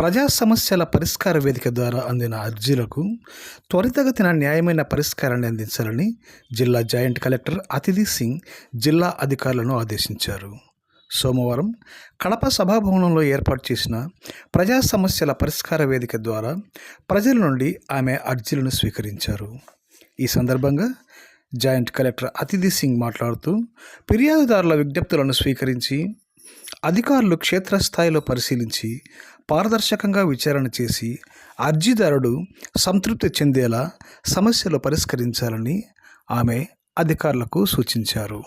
ప్రజా సమస్యల పరిష్కార వేదిక ద్వారా అందిన అర్జీలకు త్వరితగతిన న్యాయమైన పరిష్కారాన్ని అందించాలని జిల్లా జాయింట్ కలెక్టర్ అతిథి సింగ్ జిల్లా అధికారులను ఆదేశించారు. సోమవారం కడప సభాభవనంలో ఏర్పాటు చేసిన ప్రజా సమస్యల పరిష్కార వేదిక ద్వారా ప్రజల నుండి ఆమె అర్జీలను స్వీకరించారు. ఈ సందర్భంగా జాయింట్ కలెక్టర్ అతిథి సింగ్ మాట్లాడుతూ ఫిర్యాదుదారుల విజ్ఞప్తులను స్వీకరించి అధికారులు క్షేత్రస్థాయిలో పరిశీలించి పారదర్శకంగా విచారణ చేసి అర్జీదారుడు సంతృప్తి చెందేలా సమస్యలు పరిష్కరించాలని ఆమె అధికారులకు సూచించారు.